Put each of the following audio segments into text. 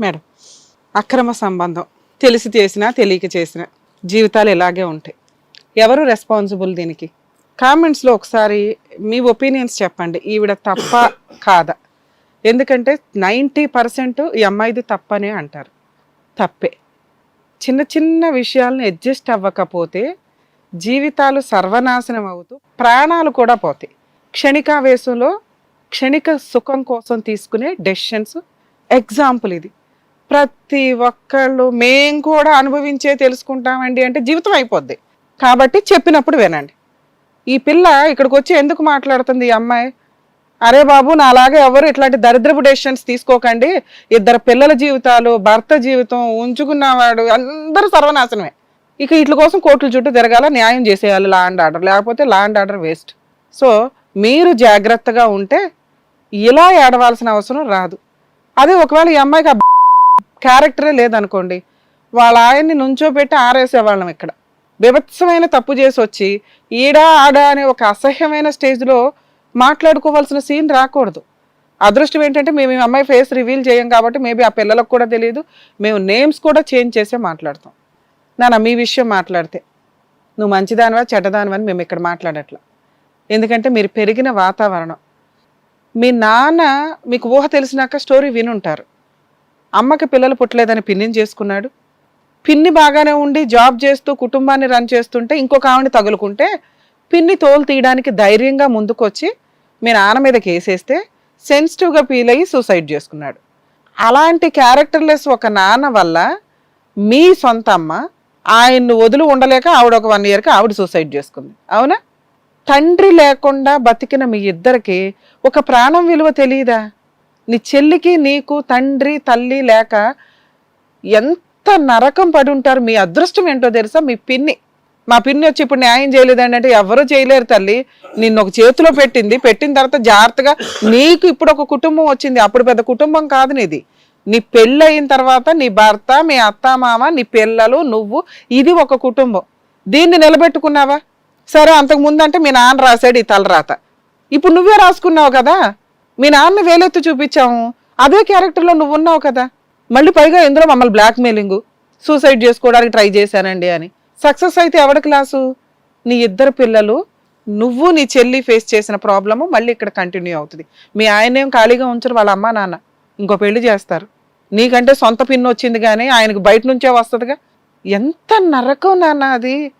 Madam అక్రమ సంబంధం. తెలిసి చేసినా తెలియక చేసినా జీవితాలు ఇలాగే ఉంటాయి. ఎవరు రెస్పాన్సిబుల్ దీనికి? కామెంట్స్లో ఒకసారి మీ ఒపీనియన్స్ చెప్పండి. ఈవిడ తప్ప కాదా? ఎందుకంటే నైంటీ పర్సెంట్ ఈ అమ్మాయిది తప్పనే అంటారు. తప్పే. చిన్న చిన్న విషయాలను అడ్జస్ట్ అవ్వకపోతే జీవితాలు సర్వనాశనం అవుతూ ప్రాణాలు కూడా పోతాయి. క్షణికావేశంలో క్షణిక సుఖం కోసం తీసుకునే డెసిషన్స్ ఎగ్జాంపుల్ ఇది. ప్రతి ఒక్కళ్ళు మేం కూడా అనుభవించే తెలుసుకుంటామండి అంటే జీవితం అయిపోద్ది. కాబట్టి చెప్పినప్పుడు వినండి. ఈ పిల్ల ఇక్కడికి వచ్చి ఎందుకు మాట్లాడుతుంది ఈ అమ్మాయి? అరే బాబు నాలాగే ఎవరు ఇట్లాంటి దరిద్రపు డెసిషన్స్ తీసుకోకండి. ఇద్దరు పిల్లల జీవితాలు భర్త జీవితం ఉంచుకున్నవాడు అందరూ సర్వనాశనమే. ఇక వీటి కోసం కోర్టుల చుట్టూ తిరగాల న్యాయం చేసేయాలి లా అండ్ ఆర్డర్ లేకపోతే law and order waste so మీరు జాగ్రత్తగా ఉంటే ఇలా ఏడవాల్సిన అవసరం రాదు. అదే ఒకవేళ ఈ అమ్మాయికి ఆ క్యారెక్టరే లేదనుకోండి వాళ్ళ ఆయన్ని నుంచోబెట్టి ఆరేసేవాళ్ళం ఇక్కడ. బీభత్సమైన తప్పు చేసి వచ్చి ఈడా ఆడా అనే ఒక అసహ్యమైన స్టేజ్లో మాట్లాడుకోవాల్సిన సీన్ రాకూడదు. అదృష్టం ఏంటంటే మేము ఈ అమ్మాయి ఫేస్ రివీల్ చేయం కాబట్టి మేబీ ఆ పిల్లలకు కూడా తెలియదు. మేము నేమ్స్ కూడా చేంజ్ చేసే మాట్లాడతాం. నాన్న మీ విషయం మాట్లాడితే. నువ్వు మంచిదానివా చెడ్డదానివా అని మేము ఇక్కడ మాట్లాడట్లా. ఎందుకంటే మీరు పెరిగిన వాతావరణం. మీ నాన్న మీకు ఊహ తెలిసినాక స్టోరీ వినుంటారు. అమ్మకి పిల్లలు పుట్టలేదని పిన్నిని చేసుకున్నాడు. పిన్ని బాగానే ఉండి జాబ్ చేస్తూ కుటుంబాన్ని రన్ చేస్తుంటే ఇంకొక ఆవిడని తగులుకుంటే పిన్ని తోలు తీయడానికి ధైర్యంగా ముందుకొచ్చి మీ నాన్న మీద కేసేస్తే సెన్సిటివ్గా ఫీల్ అయ్యి సూసైడ్ చేసుకున్నాడు. అలాంటి క్యారెక్టర్లెస్ ఒక నాన్న వల్ల మీ సొంత అమ్మ ఆయన్ను వదిలి ఉండలేక ఆవిడ ఒక వన్ ఇయర్కి ఆవిడ సూసైడ్ చేసుకుంది. అవునా? తండ్రి లేకుండా బతికిన మీ ఇద్దరికి ఒక ప్రాణం విలువ తెలియదా? నీ చెల్లికి నీకు తండ్రి తల్లి లేక ఎంత నరకం పడి ఉంటారు? మీ అదృష్టం ఏంటో తెలుసా? మీ పిన్ని. మా పిన్ని వచ్చి ఇప్పుడు న్యాయం చేయలేదండి అంటే ఎవరు చేయలేరు తల్లి. నిన్ను ఒక చేతిలో పెట్టింది. పెట్టిన తర్వాత జాగ్రత్తగా నీకు ఇప్పుడు ఒక కుటుంబం వచ్చింది. అప్పుడు పెద్ద కుటుంబం కాదు నీది. నీ పెళ్ళి అయిన తర్వాత నీ భర్త మీ అత్త మామ నీ పిల్లలు నువ్వు ఇది ఒక కుటుంబం. దీన్ని నిలబెట్టుకున్నావా? సరే అంతకు ముందు అంటే మీ నాన్న రాశాడు ఈ తలరాత ఇప్పుడు నువ్వే రాసుకున్నావు కదా? మీ నాన్న వేలెత్తి చూపించాము. అదే క్యారెక్టర్లో నువ్వు ఉన్నావు కదా? మళ్ళీ పైగా ఎందులో మమ్మల్ని బ్లాక్మెయిలింగ్. సూసైడ్ చేసుకోవడానికి ట్రై చేశానండి అని. సక్సెస్ అయితే ఎవడ క్లాసు? నీ ఇద్దరు పిల్లలు నువ్వు నీ చెల్లి ఫేస్ చేసిన ప్రాబ్లము మళ్ళీ ఇక్కడ కంటిన్యూ అవుతుంది. మీ ఆయనేం ఖాళీగా ఉంచరు వాళ్ళ అమ్మ నాన్న. ఇంకో పెళ్ళి చేస్తారు. నీకంటే సొంత పిన్ వచ్చింది కానీ ఆయనకు బయట నుంచే వస్తుందిగా. ఎంత నరకం నాన్న అది.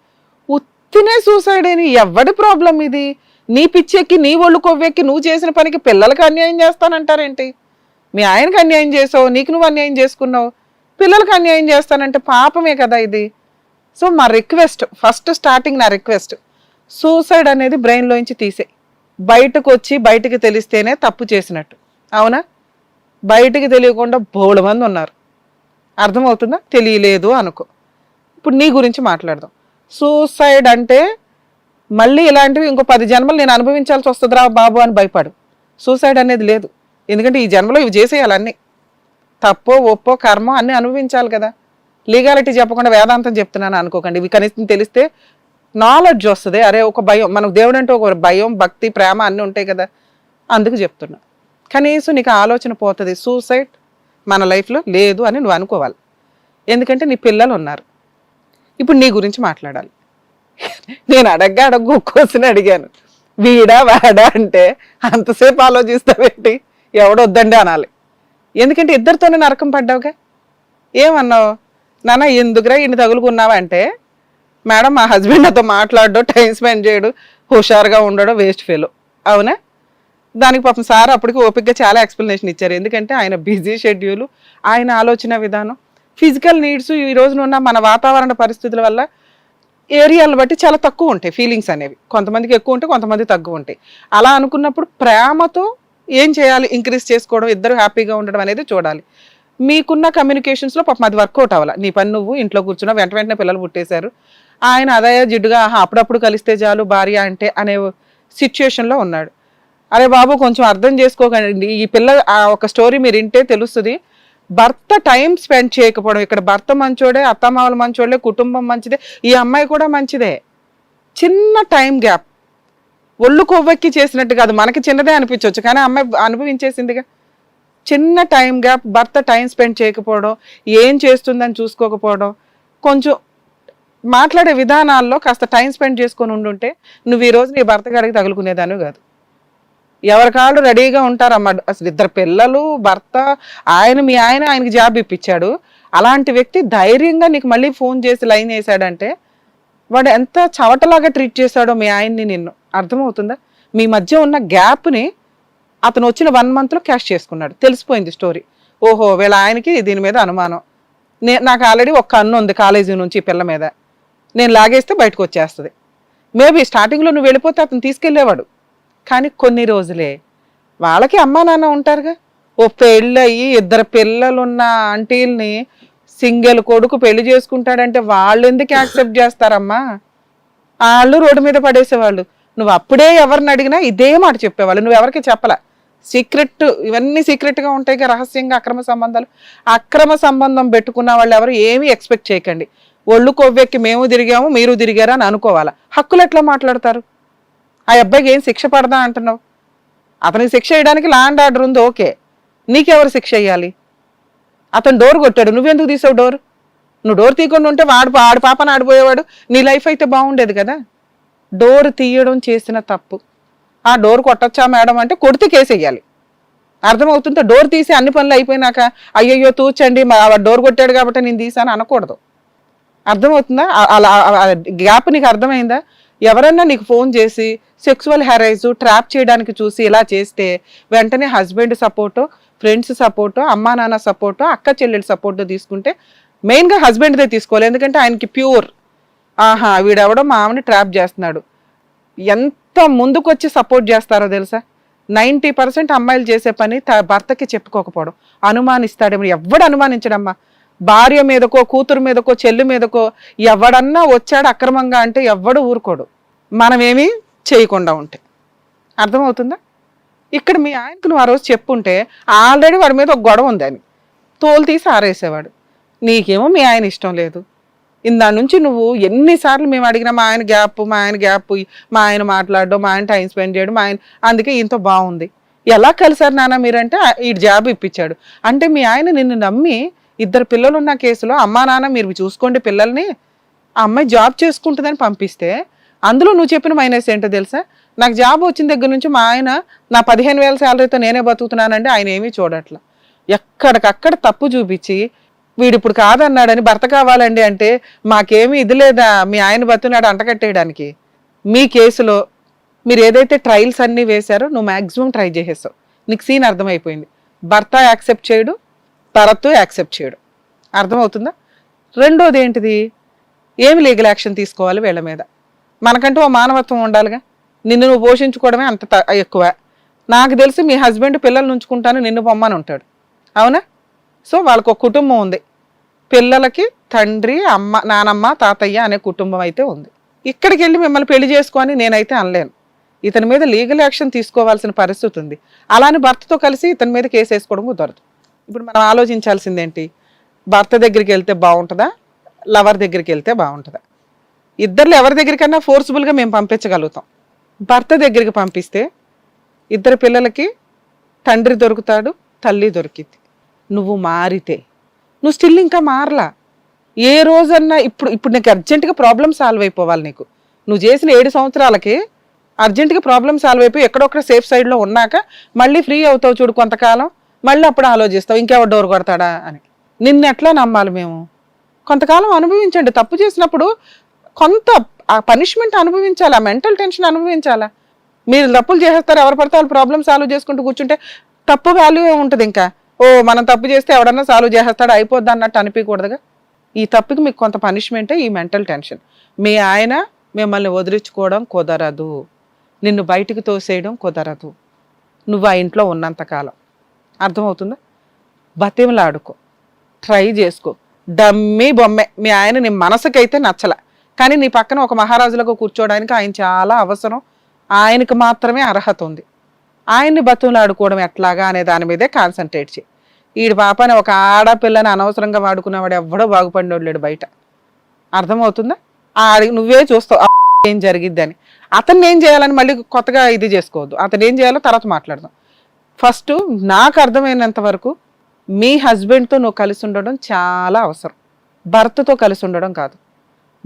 తినే సూసైడ్ అని ఎవడి ప్రాబ్లం ఇది? నీ పిచ్చెక్కి నీ ఒళ్ళు కొవ్వెక్కి నువ్వు చేసిన పనికి పిల్లలకి అన్యాయం చేస్తానంటారేంటి? మీ ఆయనకి అన్యాయం చేసావు నీకు నువ్వు అన్యాయం చేసుకున్నావు. పిల్లలకు అన్యాయం చేస్తానంటే పాపమే కదా ఇది. సో మా రిక్వెస్ట్ ఫస్ట్ స్టార్టింగ్ నా రిక్వెస్ట్ సూసైడ్ అనేది బ్రెయిన్లోంచి తీసే బయటకు వచ్చి బయటకు తెలిస్తేనే తప్పు చేసినట్టు. అవునా? బయటికి తెలియకుండా బోడు మంది ఉన్నారు. అర్థమవుతుందా? తెలియలేదు అనుకో. ఇప్పుడు నీ గురించి మాట్లాడదాం. సూసైడ్ అంటే మళ్ళీ ఇలాంటివి ఇంకో పది జన్మలు నేను అనుభవించాల్సి వస్తుందిరా బాబు అని భయపడు. సూసైడ్ అనేది లేదు. ఎందుకంటే ఈ జన్మలో ఇవి చేసేయాలి అన్నీ. తప్పో ఒప్పో కర్మో అన్నీ అనుభవించాలి కదా. లీగాలిటీ చెప్పకుండా వేదాంతం చెప్తున్నాను అనుకోకండి. ఇవి కనీసం తెలిస్తే నాలెడ్జ్ వస్తుంది. అరే ఒక భయం మనకు దేవుడు అంటే ఒక భయం భక్తి ప్రేమ అన్నీ ఉంటాయి కదా. అందుకు చెప్తున్నా. కనీసం నీకు ఆలోచన పోతుంది సూసైడ్ మన లైఫ్లో లేదు అని నువ్వు అనుకోవాలి. ఎందుకంటే నీ పిల్లలు ఉన్నారు. ఇప్పుడు నీ గురించి మాట్లాడాలి. నేను అడగ్గా అడగ్గు క్వశ్చన్ అడిగాను. వీడా వాడా అంటే అంతసేపు ఆలోచిస్తావేంటి? ఎవడొద్దండి అనాలి. ఎందుకంటే ఇద్దరితోనే నరకం పడ్డావుగా? ఏమన్నావు? నాన్న ఎందుకురా ఇన్ని తగులుకున్నావా అంటే మేడం మా హస్బెండ్ నాతో మాట్లాడడం టైం స్పెండ్ చేయడు హుషారుగా ఉండడం వేస్ట్ ఫెయిల్ అవునా? దానికి పాపం సార్ అప్పటికి ఓపిక్గా చాలా ఎక్స్ప్లెనేషన్ ఇచ్చారు. ఎందుకంటే ఆయన బిజీ షెడ్యూలు ఆయన ఆలోచన విధానం ఫిజికల్ నీడ్స్ ఈ రోజున ఉన్న మన వాతావరణ పరిస్థితుల వల్ల ఏరియాలు బట్టి చాలా తక్కువ ఉంటాయి ఫీలింగ్స్ అనేవి. కొంతమందికి ఎక్కువ ఉంటాయి కొంతమంది తక్కువ ఉంటాయి. అలా అనుకున్నప్పుడు ప్రేమతో ఏం చేయాలి? ఇంక్రీజ్ చేసుకోవడం ఇద్దరు హ్యాపీగా ఉండడం అనేది చూడాలి. మీకున్న కమ్యూనికేషన్స్లో పాపం అది వర్కౌట్ అవ్వాలి. నీ పని నువ్వు ఇంట్లో కూర్చున్నావు వెంట వెంటనే పిల్లలు పుట్టేశారు. ఆయన అదయ జిడ్డుగా ఆహా, అప్పుడప్పుడు కలిస్తే చాలు భార్య అంటే అనే సిచ్యుయేషన్లో ఉన్నాడు. అరే బాబు కొంచెం అర్థం చేసుకోకండి. ఈ పిల్ల ఆ ఒక స్టోరీ మీరు వింటే తెలుస్తుంది. భర్త టైం స్పెండ్ చేయకపోవడం ఇక్కడ భర్త మంచోడే అత్తమామల మంచోడే కుటుంబం మంచిదే ఈ అమ్మాయి కూడా మంచిదే. చిన్న టైం గ్యాప్. ఒళ్ళు కొవ్వెక్కి చేసినట్టు కాదు మనకి చిన్నదే అనిపించవచ్చు కానీ అమ్మాయి అనుభవించేసిందిగా. చిన్న టైం గ్యాప్ భర్త టైం స్పెండ్ చేయకపోవడం ఏం చేస్తుందని చూసుకోకపోవడం కొంచెం మాట్లాడే విధానాల్లో కాస్త టైం స్పెండ్ చేసుకొని ఉండుంటే నువ్వు ఈ రోజు నీ భర్త గారికి తగులుకునేదాను కాదు. ఎవరి కాళ్ళు రెడీగా ఉంటారమ్మా. అసలు ఇద్దరు పిల్లలు భర్త ఆయన మీ ఆయన ఆయనకి జాబ్ ఇప్పించాడు. అలాంటి వ్యక్తి ధైర్యంగా నీకు మళ్ళీ ఫోన్ చేసి లైన్ వేసాడంటే వాడు ఎంత చవటలాగా ట్రీట్ చేశాడో మీ ఆయన్ని నిన్ను. అర్థమవుతుందా? మీ మధ్య ఉన్న గ్యాప్ని అతను వచ్చిన వన్ మంత్లో క్యాష్ చేసుకున్నాడు. తెలిసిపోయింది స్టోరీ. ఓహో వీళ్ళ ఆయనకి దీని మీద అనుమానం. నే నాకు ఆల్రెడీ ఒక అన్న ఉంది కాలేజీ నుంచి పిల్ల మీద. నేను లాగేస్తే బయటకు వచ్చేస్తుంది. మేబీ స్టార్టింగ్లో నువ్వు వెళ్ళిపోతే అతను తీసుకెళ్ళేవాడు. కానీ కొన్ని రోజులే. వాళ్ళకి అమ్మా నాన్న ఉంటారుగా. ఓ పెళ్ళయి ఇద్దరు పిల్లలున్న ఆంటీల్ని సింగిల్ కొడుకు పెళ్ళి చేసుకుంటాడంటే వాళ్ళు ఎందుకు యాక్సెప్ట్ చేస్తారమ్మా? వాళ్ళు రోడ్డు మీద పడేసేవాళ్ళు. నువ్వు అప్పుడే ఎవరిని అడిగినా ఇదే మాట చెప్పేవాళ్ళు. నువ్వు ఎవరికి చెప్పలే. సీక్రెట్ ఇవన్నీ సీక్రెట్గా ఉంటాయి రహస్యంగా అక్రమ సంబంధాలు. అక్రమ సంబంధం పెట్టుకున్న వాళ్ళు ఎవరు ఏమీ ఎక్స్పెక్ట్ చేయకండి. ఒళ్ళు కొవ్వెక్కి మేము తిరిగాము మీరు తిరిగారా అని అనుకోవాలా. హక్కులు ఎట్లా మాట్లాడతారు? ఆ అబ్బాయికి ఏం శిక్ష పడదా అంటున్నావు? అతనికి శిక్ష వేయడానికి లాండ్ ఆర్డర్ ఉంది ఓకే నీకెవరు శిక్ష వేయాలి? అతను డోర్ కొట్టాడు నువ్వెందుకు తీసావు డోర్ నువ్వు డోర్ తీయకుండా ఉంటే వాడు ఆడు పాపను ఆడిపోయేవాడు. నీ లైఫ్ అయితే బాగుండేది కదా? డోర్ తీయడం చేసిన తప్పు. ఆ డోర్ కొట్టచ్చా మేడం అంటే కొడితే కేసు వేయాలి. అర్థమవుతుంటే డోర్ తీసి అన్ని పనులు అయిపోయినాక అయ్యయ్యో తూచండి మా డోర్ కొట్టాడు కాబట్టి నేను తీసాను అనకూడదు. అర్థమవుతుందా? అలా గ్యాప్ నీకు అర్థమైందా? ఎవరన్నా నీకు ఫోన్ చేసి సెక్సువల్ హెరైజ్ ట్రాప్ చేయడానికి చూసి ఇలా చేస్తే వెంటనే హస్బెండ్ సపోర్టు ఫ్రెండ్స్ సపోర్టు అమ్మా నాన్న సపోర్టు అక్క చెల్లెల సపోర్టు తీసుకుంటే మెయిన్గా హస్బెండ్దే తీసుకోవాలి. ఎందుకంటే ఆయనకి ప్యూర్ ఆహా వీడెవడో మా ఆమెని ట్రాప్ చేస్తున్నాడు. ఎంత ముందుకొచ్చి సపోర్ట్ చేస్తారో తెలుసా? నైంటీ పర్సెంట్ అమ్మాయిలు చేసే పని భర్తకి చెప్పుకోకపోవడం. అనుమానిస్తాడేమో. ఎవడు అనుమానించడమ్మా? భార్య మీదకో కూతురు మీదకో చెల్లి మీదకో ఎవడన్నా వచ్చాడు అక్రమంగా అంటే ఎవ్వడు ఊరుకోడు. మనమేమీ చేయకుండా ఉంటే. అర్థమవుతుందా? ఇక్కడ మీ ఆయనకు నువ్వు ఆ రోజు చెప్పుంటే ఆల్రెడీ వాడి మీద ఒక గొడవ ఉందని తోలు తీసి ఆరేసేవాడు. నీకేమో మీ ఆయన ఇష్టం లేదు. ఇందా నుంచి నువ్వు ఎన్నిసార్లు మేము అడిగినా మా ఆయన గ్యాప్ మా ఆయన గ్యాప్ మా ఆయన మాట్లాడడం మా ఆయన టైం స్పెండ్ చేయడం మా ఆయన అందుకే ఇంత బాగుంది. ఎలా కలిసారు నాన్న మీరంటే ఈ జాబ్ ఇప్పించాడు. అంటే మీ ఆయన నిన్ను నమ్మి ఇద్దరు పిల్లలు ఉన్న కేసులో అమ్మా నాన్న మీరు చూసుకోండి పిల్లల్ని ఆ అమ్మాయి జాబ్ చేసుకుంటుందని పంపిస్తే అందులో నువ్వు చెప్పిన మైనస్ ఏంటో తెలుసా? నాకు జాబ్ వచ్చిన దగ్గర నుంచి మా ఆయన నా పదిహేను వేల శాలరీతో నేనే బతుకుతున్నానంటే ఆయన ఏమీ చూడట్ల. ఎక్కడికక్కడ తప్పు చూపించి వీడు ఇప్పుడు కాదన్నాడని భర్త కావాలండి అంటే మాకేమీ ఇది లేదా? మీ ఆయన బతున్నాడు అంటకట్టేయడానికి మీ కేసులో మీరు ఏదైతే ట్రయల్స్ అన్నీ వేశారో నువ్వు మ్యాక్సిమం ట్రై చేసేస్తావు నీకు సీన్ అర్థమైపోయింది. భర్త యాక్సెప్ట్ చేయడు తరత్తు యాక్సెప్ట్ చేయడు. అర్థమవుతుందా? రెండోది ఏంటిది? ఏమి లీగల్ యాక్షన్ తీసుకోవాలి వీళ్ళ మీద? మనకంటూ ఓ మానవత్వం ఉండాలిగా. నిన్ను నువ్వు పోషించుకోవడమే అంత త- ఎక్కువ. నాకు తెలిసి మీ హస్బెండ్ పిల్లల్ని ఉంచుకుంటాను నిన్ను పొమ్మని ఉంటాడు. అవునా? సో వాళ్ళకు ఒక కుటుంబం ఉంది. పిల్లలకి తండ్రి అమ్మ నానమ్మ తాతయ్య అనే కుటుంబం అయితే ఉంది. ఇక్కడికి వెళ్ళి మిమ్మల్ని పెళ్ళి చేసుకొని నేనైతే అనలేను. ఇతని మీద లీగల్ యాక్షన్ తీసుకోవాల్సిన పరిస్థితి ఉంది. అలానే భర్తతో కలిసి ఇతని మీద కేసు వేసుకోవడం కుదరదు. ఇప్పుడు మనం ఆలోచించాల్సింది ఏంటి భర్త దగ్గరికి వెళ్తే బాగుంటుందా లవర్ దగ్గరికి వెళ్తే బాగుంటుందా ఇద్దరు ఎవరి దగ్గరికైనా ఫోర్స్ఫుల్గా మేము పంపించగలుగుతాం. భర్త దగ్గరికి పంపిస్తే ఇద్దరు పిల్లలకి తండ్రి దొరుకుతాడు తల్లి దొరికింది నువ్వు మారితే. నువ్వు స్టిల్ ఇంకా మారలా. ఏ రోజన్నా ఇప్పుడు ఇప్పుడు నీకు అర్జెంటుగా ప్రాబ్లం సాల్వ్ అయిపోవాలి నీకు. నువ్వు చేసిన ఏడు సంవత్సరాలకి అర్జెంటుగా ప్రాబ్లం సాల్వ్ అయిపోయి ఎక్కడొక్కడ సేఫ్ సైడ్లో ఉన్నాక మళ్ళీ ఫ్రీ అవుతావు చూడు కొంతకాలం. మళ్ళీ అప్పుడు ఆలోచిస్తావు ఇంకెవరు డోర్ కొడతాడా అని. నిన్ను ఎట్లా నమ్మాలి మేము? కొంతకాలం అనుభవించండి. తప్పు చేసినప్పుడు కొంత ఆ పనిష్మెంట్ అనుభవించాలా? మెంటల్ టెన్షన్ అనుభవించాలా? మీరు తప్పులు చేసేస్తారు ఎవరు పడితే వాళ్ళు ప్రాబ్లమ్ సాల్వ్ చేసుకుంటూ కూర్చుంటే తప్పు వాల్యూ ఉంటుంది ఇంకా. ఓ మనం తప్పు చేస్తే ఎవడన్నా సాల్వ్ చేసేస్తాడు? అయిపోద్ది అన్నట్టు అనిపించకూడదుగా ఈ తప్పుకి మీకు కొంత పనిష్మెంటే ఈ మెంటల్ టెన్షన్. మీ ఆయన మిమ్మల్ని వదిలించుకోవడం కుదరదు. నిన్ను బయటికి తోసేయడం కుదరదు. నువ్వు ఆ ఇంట్లో ఉన్నంతకాలం అర్థమవుతుందా? బతిమలాడుకో. ట్రై చేసుకో. డమ్మి బొమ్మే. మీ ఆయన నీ మనసుకైతే నచ్చల. కానీ నీ పక్కన ఒక మహారాజులకు కూర్చోవడానికి ఆయన చాలా అవసరం. ఆయనకు మాత్రమే అర్హత ఉంది. ఆయన్ని బతులాడుకోవడం ఎట్లాగా అనే దాని మీదే కాన్సన్ట్రేట్ చేయి. ఈడి పాపని ఒక ఆడపిల్లని అనవసరంగా వాడుకున్నవాడు ఎవడో బాగుపడినోడు లేడు బయట. అర్థమవుతుందా? ఆడి నువ్వే చూస్తావు. ఏం జరిగిద్దని. అతన్ని ఏం చేయాలని మళ్ళీ కొత్తగా ఇది చేసుకోవద్దు. అతను ఏం చేయాలో తర్వాత మాట్లాడదాం. ఫస్ట్ నాకు అర్థమైనంత వరకు మీ హస్బెండ్తో నువ్వు కలిసి ఉండడం చాలా అవసరం. భర్తతో కలిసి ఉండడం కాదు.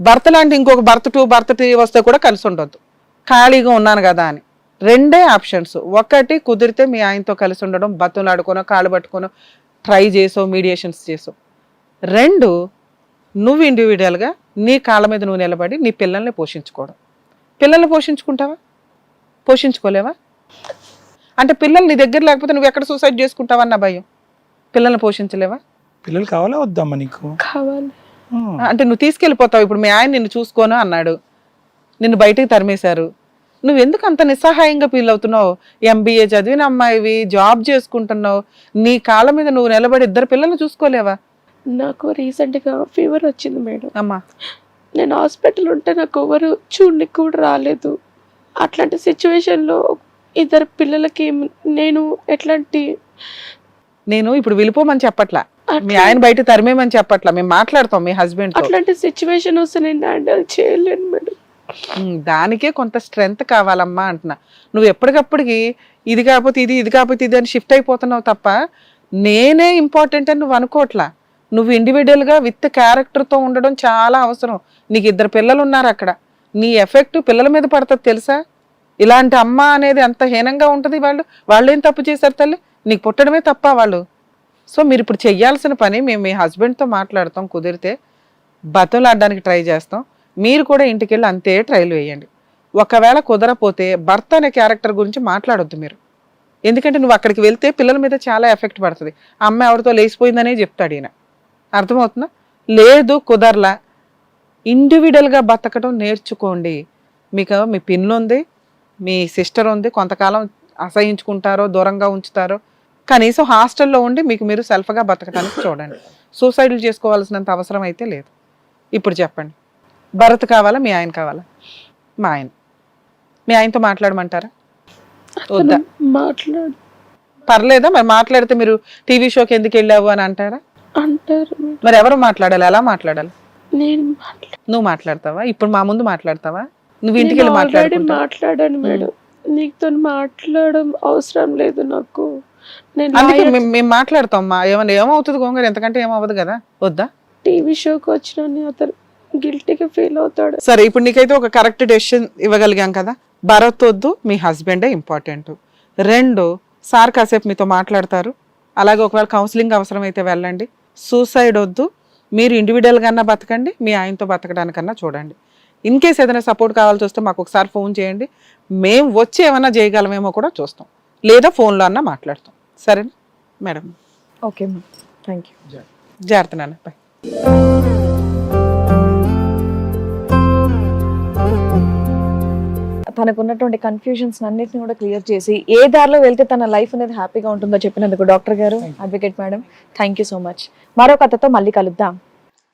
భర్త లాంటి ఇంకొక భర్త టూ భర్త టీ వస్తే కూడా కలిసి ఉండొద్దు. ఖాళీగా ఉన్నాను కదా అని. రెండే ఆప్షన్స్. ఒకటి కుదిరితే మీ ఆయనతో కలిసి ఉండడం బతులాడుకోనో కాళ్ళు పట్టుకోనో ట్రై చేసో మీడియేషన్స్ చేసో. రెండు నువ్వు ఇండివిజువల్గా నీ కాళ్ళ మీద నువ్వు నిలబడి నీ పిల్లల్ని పోషించుకోవడం. పిల్లల్ని పోషించుకుంటావా? పోషించుకోలేవా? అంటే పిల్లలు నీ దగ్గర లేకపోతే నువ్వు ఎక్కడ సూసైడ్ చేసుకుంటావన్న భయం? పిల్లల్ని పోషించలేవా? పిల్లలు కావాలా వద్దమ్మా నీకు? కావాలి. అంటే నువ్వు తీసుకెళ్ళిపోతావు ఇప్పుడు మీ ఆయన నిన్ను చూసుకోను అన్నాడు. నిన్ను బయటికి తరిమేశారు. నువ్వు ఎందుకు అంత నిస్సహాయంగా ఫీల్ అవుతున్నావు? ఎంబీఏ చదివిన అమ్మాయివి జాబ్ చేసుకుంటున్నావు. నీ కాళ్ళ మీద నువ్వు నిలబడి ఇద్దరు పిల్లల్ని చూసుకోలేవా? నాకు రీసెంట్గా ఫీవర్ వచ్చింది మేడం. అమ్మా. నేను హాస్పిటల్ ఉంటే నాకు ఎవరు చూడడానికి కూడా రాలేదు. అట్లాంటి సిచ్యువేషన్లో ఇద్దరు పిల్లలకి నేను ఎట్లాంటి నేను ఇప్పుడు వెళ్ళిపోమని చెప్పట్లా. మీ ఆయన బయట తరిమేమని చెప్పట్లా. మేము మాట్లాడతాం మీ హస్బెండ్ అట్లాంటి సిచ్యువేషన్ వస్తే నేను హ్యాండిల్ చేయలేను మేడం. దానికే కొంత స్ట్రెంగ్త్ కావాలమ్మా అంటున్నా. నువ్వు ఎప్పటికప్పటికి ఇది కాకపోతే ఇది ఇది కాకపోతే ఇది అని షిఫ్ట్ అయిపోతున్నావు తప్ప నేనే ఇంపార్టెంట్ అని నువ్వు అనుకోవట్లా నువ్వు ఇండివిజువల్గా విత్ క్యారెక్టర్తో ఉండడం చాలా అవసరం. నీకు ఇద్దరు పిల్లలు ఉన్నారు అక్కడ. నీ ఎఫెక్ట్ పిల్లల మీద పడుతుంది తెలుసా? ఇలాంటి అమ్మ అనేది అంత హీనంగా ఉంటుంది వాళ్ళు. వాళ్ళు ఏం తప్పు చేశారు తల్లి? నీకు పుట్టడమే తప్ప వాళ్ళు. సో మీరు ఇప్పుడు చెయ్యాల్సిన పని మేము మీ హస్బెండ్తో మాట్లాడతాం కుదిరితే. బతులాడడానికి ట్రై చేస్తాం. మీరు కూడా ఇంటికి వెళ్ళి అంతే ట్రైల్ వేయండి. ఒకవేళ కుదరపోతే భర్త అనే క్యారెక్టర్ గురించి మాట్లాడొద్దు మీరు. ఎందుకంటే నువ్వు అక్కడికి వెళ్తే పిల్లల మీద చాలా ఎఫెక్ట్ పడుతుంది. అమ్మ ఎవరితో లేచిపోయిందనే చెప్తాడు ఈయన. అర్థమవుతుందా? లేదు కుదరలా. ఇండివిజువల్గా బతకడం నేర్చుకోండి. మీకు మీ పిన్ ఉంది మీ సిస్టర్ ఉంది కొంతకాలం అసహించుకుంటారో దూరంగా ఉంచుతారో కనీసం హాస్టల్లో ఉండి మీకు మీరు సెల్ఫ్గా బతకడానికి చూడండి. సూసైడ్లు చేసుకోవాల్సినంత అవసరం అయితే లేదు. ఇప్పుడు చెప్పండి. భరత్ కావాలా మీ ఆయన కావాలా? మా ఆయన. మీ ఆయనతో మాట్లాడమంటారా? వద్దా? మాట్లాడు. పర్లేదా? మరి మాట్లాడితే మీరు టీవీ షోకి ఎందుకు వెళ్ళావు అని అంటారా? అంటారు మరి. ఎవరు మాట్లాడాలి? ఎలా మాట్లాడాలి? నేను నువ్వు మాట్లాడతావా? ఇప్పుడు మా ముందు మాట్లాడతావా? నువ్వు ఇంటికి వెళ్ళి మాట్లాడుకుంటావా మాట్లాడాను మేడం. నీతో మాట్లాడడం అవసరం లేదు నాకు. అందుకే మేము మాట్లాడతాం మా ఏమన్నా ఏమవుతుంది గోంగూర? ఎంతకంటే ఏమవ్వదు కదా? వద్దా? టీవీ షోకి వచ్చిన అతను గిల్టీగా ఫీల్ అవుతాడు. సరే ఇప్పుడు నీకైతే ఒక కరెక్ట్ డెసిషన్ ఇవ్వగలిగాం కదా? భరత్ వద్దు మీ హస్బెండే ఇంపార్టెంట్. రెండు సార్ కాసేపు మీతో మాట్లాడతారు. అలాగే ఒకవేళ కౌన్సిలింగ్ అవసరమైతే వెళ్ళండి. సూసైడ్ వద్దు. మీరు ఇండివిజువల్గా బతకండి మీ ఆయనతో బతకడానికన్నా చూడండి. ఇన్ కేస్ ఏదైనా సపోర్ట్ కావాల్సి వస్తే మాకు ఒకసారి ఫోన్ చేయండి. మేము వచ్చి ఏమైనా చేయగలమేమో కూడా చూస్తాం. లేదా ఫోన్లో అన్నా మాట్లాడతాం. సరేనా? Madam. Okay ma'am. Thank you. జాగ్రత్త నాన్న. బాయ్ తనకు ఉన్నటువంటి కన్ఫ్యూజన్స్ అన్నిటిని కూడా క్లియర్ చేసి ఏ దారిలో వెళ్తే తన లైఫ్ అనేది హ్యాపీగా ఉంటుందో చెప్పినందుకు డాక్టర్ గారు advocate madam thank you so much మరో కథతో మళ్ళీ కలుద్దాం.